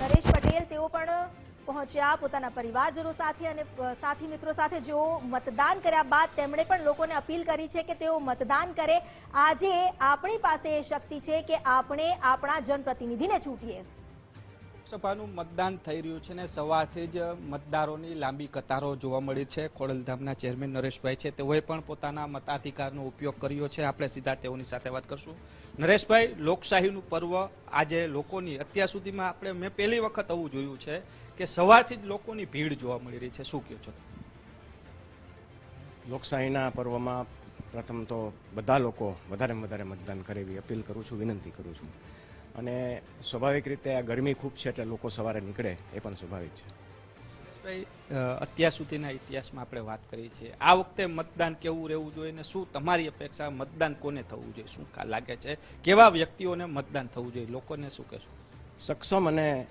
નરેશ પટેલ, તેઓ પણ પહોંચ્યા પોતાના પરિવારજનો સાથે અને સાથી મિત્રો સાથે. જેઓ મતદાન કર્યા બાદ તેમણે પણ લોકોને અપીલ કરી છે કે તેઓ મતદાન કરે. આજે આપણી પાસે એ શક્તિ છે કે આપણે આપણા જનપ્રતિનિધિને ચૂંટીએ. લોકસભાનું મતદાન થઈ રહ્યું છે ને સવારથી જ મતદારોની લાંબી કતારો જોવા મળી છે. ખોડલધામના ચેરમેન નરેશભાઈ છે, તેઓએ પણ પોતાના મતાધિકારનો ઉપયોગ કર્યો છે. આપણે સીધા તેઓની સાથે વાત કરશું. નરેશભાઈ, લોકશાહીનું પર્વ આજે લોકોની, અત્યાર સુધીમાં આપણે મેં પહેલી વખત આવું જોયું છે કે સવારથી જ લોકોની ભીડ જોવા મળી રહી છે. શું કહો છો? લોકશાહીના પર્વમાં પ્રથમ તો બધા લોકો વધારેમાં વધારે મતદાન કરે એવી અપીલ કરું છું, વિનંતી કરું છું. અને સ્વાભાવિક રીતે આ ગરમી ખૂબ છે એટલે લોકો સવારે નીકળે એ પણ સ્વાભાવિક છે. અત્યાર સુધીના ઇતિહાસમાં આપણે વાત કરી છે આ વખતે મતદાન કેવું રહેવું જોઈએ ને શું તમારી અપેક્ષા મતદાન કોને થવું જોઈએ? શું લાગે છે? કેવા વ્યક્તિઓને મતદાન થવું જોઈએ? લોકોને શું કહેશો? સક્ષમ અને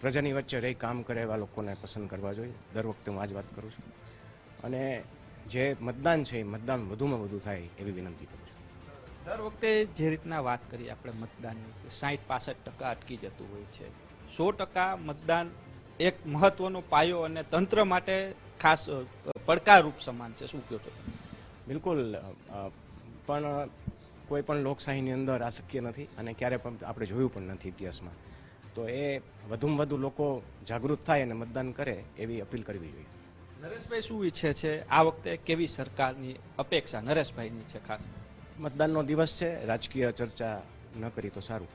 પ્રજાની વચ્ચે રહી કામ કરે એવા લોકોને પસંદ કરવા જોઈએ. દર વખતે હું આ જ વાત કરું છું. અને જે મતદાન છે એ મતદાન વધુમાં વધુ થાય એવી વિનંતી કરું છું. દર વખતે જે રીતના વાત કરી આપણે મતદાનની સાહીઠ પાસઠ ટકા અટકી જતું હોય છે. સો ટકા મતદાન એક મહત્વનો પાયો અને તંત્ર માટે ખાસ પડકારરૂપ સમાન છે. શું કહો છો બિલકુલ પણ કોઈ પણ લોકશાહીની અંદર આ શક્ય નથી અને ક્યારે પણ આપણે જોયું પણ નથી ઇતિહાસમાં. તો એ વધુમાં વધુ લોકો જાગૃત થાય અને મતદાન કરે એવી અપીલ કરવી જોઈએ. નરેશભાઈ શું ઈચ્છે છે? આ વખતે કેવી સરકારની અપેક્ષા નરેશભાઈની છે ખાસ? મતદાનનો દિવસ છે. રાજકીય ચર્ચા ન કરી તો સારું.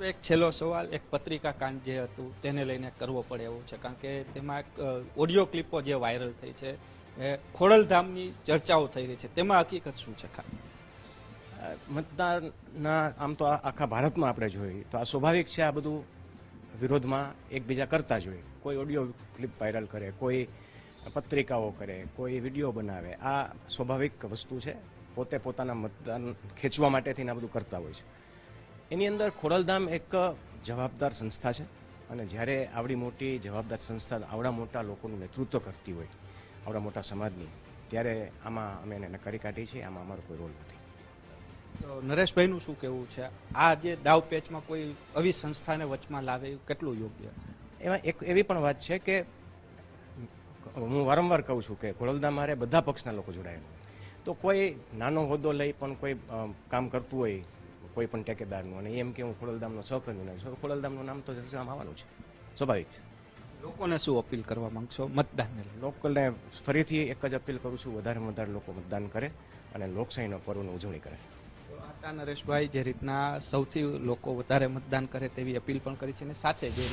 એક છેલ્લો સવાલ એક પત્રિકા કાંડ જે હતું તેને લઈને કરવો પડે એવું છે. કારણ કે તેમાં એક ઓડિયો ક્લિપો જે વાયરલ થઈ છે એ ખોડલધામની ચર્ચાઓ થઈ રહી છે. તેમાં હકીકત શું છે ખાલી મતદાનના આમ તો આખા ભારતમાં આપણે જોઈએ તો આ સ્વાભાવિક છે આ બધું વિરોધમાં એકબીજા કરતા જોઈએ કોઈ ઓડિયો ક્લિપ વાયરલ કરે કોઈ પત્રિકાઓ કરે કોઈ વીડિયો બનાવે. આ સ્વાભાવિક વસ્તુ છે. પોતે પોતાના મતદાન ખેંચવા માટેથી આ બધું કરતા હોય છે. એની અંદર ખોડલધામ એક જવાબદાર સંસ્થા છે અને જ્યારે આવડી મોટી જવાબદાર સંસ્થા આવડા મોટા લોકોનું નેતૃત્વ કરતી હોય આવડા મોટા સમાજની ત્યારે આમાં અમે એને નકારી કાઢી છે આમાં અમારો કોઈ રોલ નથી. તો નરેશભાઈનું શું કહેવું છે? આ જે દાવ પેચમાં કોઈ આવી સંસ્થાને વચમાં લાવે કેટલું યોગ્ય એમાં એક એવી પણ વાત છે કે હું વારંવાર કહું છું કે ખોડલધામ મારે બધા પક્ષના લોકો જોડાયેલા. તો કોઈ નાનો હોદ્દો લઈ પણ કોઈ કામ કરતું હોય કોઈ પણ ટેકેદારનું. અને એમ કે હું ખોડલધામનો સહકર્મી નહીં છું ખોડલધામનું નામ તો ચર્ચામાં આવવાનું છે. સ્વાભાવિક છે. લોકોને શું અપીલ કરવા માંગશો? મતદાનને લઈને લોકોને ફરીથી એક જ અપીલ કરું છું વધારેમાં વધારે લોકો મતદાન કરે અને લોકશાહીનો પર્વની ઉજવણી કરે. નરેશભાઈ જે રીતના સૌથી લોકો વધારે મતદાન કરે તેવી અપીલ પણ કરી છે અને સાથે જે